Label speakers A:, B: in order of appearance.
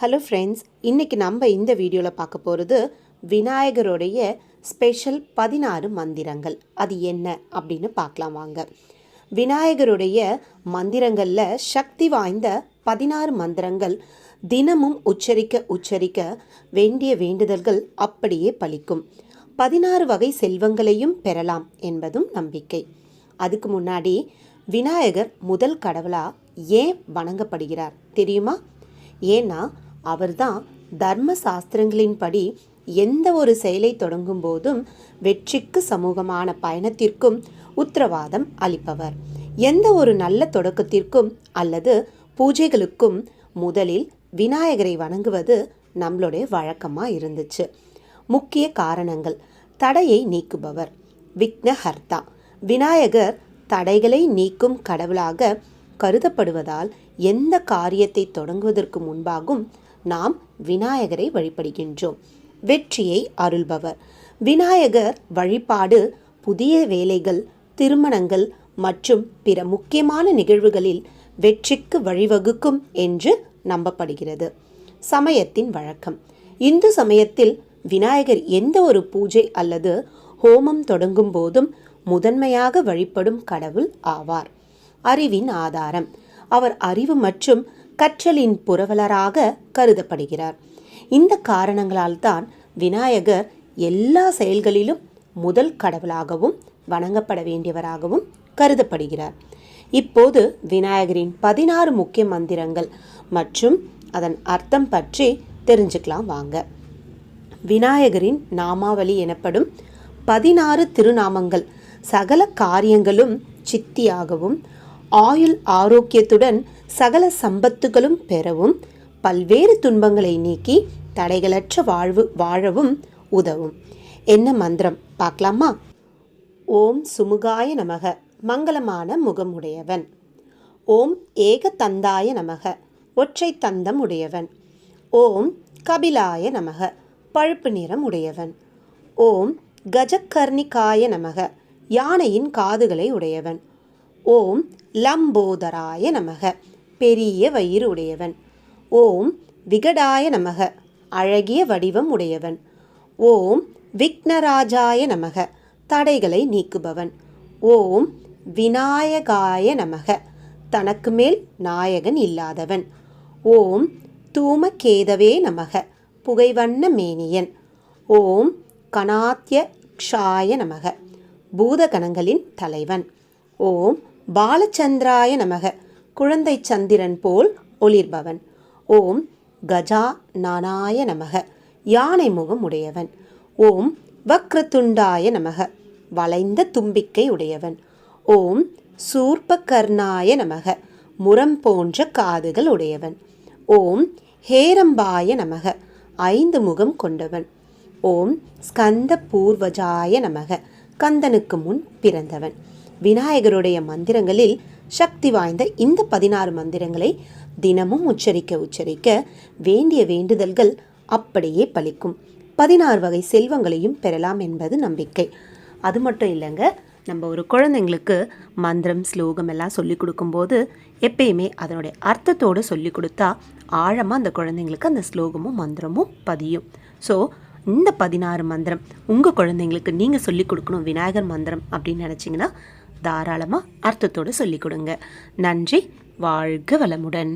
A: Hello friends இன்றைக்கி நம்ம இந்த வீடியோவில் பார்க்க போகிறது விநாயகருடைய ஸ்பெஷல் பதினாறு மந்திரங்கள். அது என்ன அப்படின்னு பார்க்கலாம் வாங்க. விநாயகருடைய மந்திரங்களில் சக்தி வாய்ந்த பதினாறு மந்திரங்கள் தினமும் உச்சரிக்க உச்சரிக்க வேண்டிய வேண்டுதல்கள் அப்படியே பலிக்கும். பதினாறு வகை செல்வங்களையும் பெறலாம் என்பதும் நம்பிக்கை. அதுக்கு முன்னாடி விநாயகர் முதல் கடவுளாக ஏன் வணங்கப்படுகிறார் தெரியுமா? ஏன்னா அவர்தான் தர்ம சாஸ்திரங்களின்படி எந்த ஒரு செயலை தொடங்கும் போதும் வெற்றிக்கு சமூகமான பயணத்திற்கும் உத்தரவாதம் அளிப்பவர். எந்த ஒரு நல்ல தொடக்கத்திற்கும் அல்லது பூஜைகளுக்கும் முதலில் விநாயகரை வணங்குவது நம்மளுடைய வழக்கமாக இருந்துச்சு. முக்கிய காரணங்கள். தடையை நீக்குபவர். விக்னஹர்த்தா. விநாயகர் தடைகளை நீக்கும் கடவுளாக கருதப்படுவதால் எந்த காரியத்தை தொடங்குவதற்கு முன்பாகும் நாம் விநாயகரை வழிபடுகின்றோம். வெற்றியை அருள்பவர். விநாயகர் வழிபாடு புதிய வேலைகள் திருமணங்கள் மற்றும் பிற முக்கியமான நிகழ்வுகளில் வெற்றிக்கு வழிவகுக்கும் என்று நம்பப்படுகிறது. சமயத்தின் வழக்கம். இந்து சமயத்தில் விநாயகர் எந்த ஒரு பூஜை அல்லது ஹோமம் தொடங்கும் போதும் முதன்மையாக வழிபடும் கடவுள் ஆவார். அறிவின் ஆதாரம். அவர் அறிவு மற்றும் கற்றலின் புரவலராக கருதப்படுகிறார். இந்த காரணங்களால் தான் விநாயகர் எல்லா செயல்களிலும் முதல் கடவுளாகவும் வணங்கப்பட வேண்டியவராகவும் கருதப்படுகிறார். இப்போது விநாயகரின் பதினாறு முக்கிய மந்திரங்கள் மற்றும் அதன் அர்த்தம் பற்றி தெரிஞ்சுக்கலாம் வாங்க. விநாயகரின் நாமாவளி எனப்படும் பதினாறு திருநாமங்கள் சகல காரியங்களும் சித்தியாகவும் ஆயுள் ஆரோக்கியத்துடன் சகல சம்பத்துகளும் பெறவும் பல்வேறு துன்பங்களை நீக்கி தடைகளற்ற வாழ்வு வாழவும் உதவும். என்ன மந்திரம்? பார்க்கலாமா? ஓம் சுமுகாய நமக. மங்களமான முகமுடையவன் ஓம் ஏக தந்தாய நமக. ஒற்றை தந்தம் உடையவன். ஓம் கபிலாய நமக. பழுப்பு நிறம் உடையவன். ஓம் கஜக்கர்ணிகாய நமக. யானையின் காதுகளை உடையவன். ஓம் லம்போதராய நமக. பெரிய வயிறு உடையவன். ஓம் விகடாய நமக. அழகிய வடிவம் உடையவன். ஓம் விக்னராஜாய நமக. தடைகளை நீக்குபவன். ஓம் விநாயகாய நமக. தனக்கு மேல் நாயகன் இல்லாதவன். ஓம் தூமகேதவே நமக. புகைவண்ண மேனியன். ஓம் கணாத்திய க்ஷாய நமக. பூதகணங்களின் தலைவன். ஓம் பாலச்சந்திராய நமக. குழந்தை சந்திரன் போல் ஒளிர்பவன். ஓம் கஜா நானாய நமக. யானை முகம் உடையவன். ஓம் வக்ரதுண்டாய நமக. வளைந்த தும்பிக்கை உடையவன். ஓம் சூர்பகர்ணாய நமக. முரம் போன்ற காதுகள் உடையவன். ஓம் ஹேரம்பாய நமக. ஐந்து முகம் கொண்டவன். ஓம் ஸ்கந்த பூர்வஜாய நமக. கந்தனுக்கு முன் பிறந்தவன். விநாயகருடைய மந்திரங்களில் சக்தி வாய்ந்த இந்த பதினாறு மந்திரங்களை தினமும் உச்சரிக்க உச்சரிக்க வேண்டிய வேண்டுதல்கள் அப்படியே பலிக்கும். பதினாறு வகை செல்வங்களையும் பெறலாம் என்பது நம்பிக்கை. அது மட்டும் இல்லைங்க நம்ம ஒரு குழந்தைங்களுக்கு மந்திரம் ஸ்லோகம் எல்லாம் சொல்லி கொடுக்கும்போது எப்பயுமே அதனுடைய அர்த்தத்தோடு சொல்லி கொடுத்தா ஆழமாக அந்த குழந்தைங்களுக்கு அந்த ஸ்லோகமும் மந்திரமும் பதியும். ஸோ இந்த பதினாறு மந்திரம் உங்கள் குழந்தைங்களுக்கு நீங்கள் சொல்லி கொடுக்கணும் விநாயகர் மந்திரம் அப்படின்னு நினச்சிங்கன்னா தாராளமாக அர்த்தத்தோடு சொல்லிக் கொடுங்க. நன்றி வாழ்க வளமுடன்.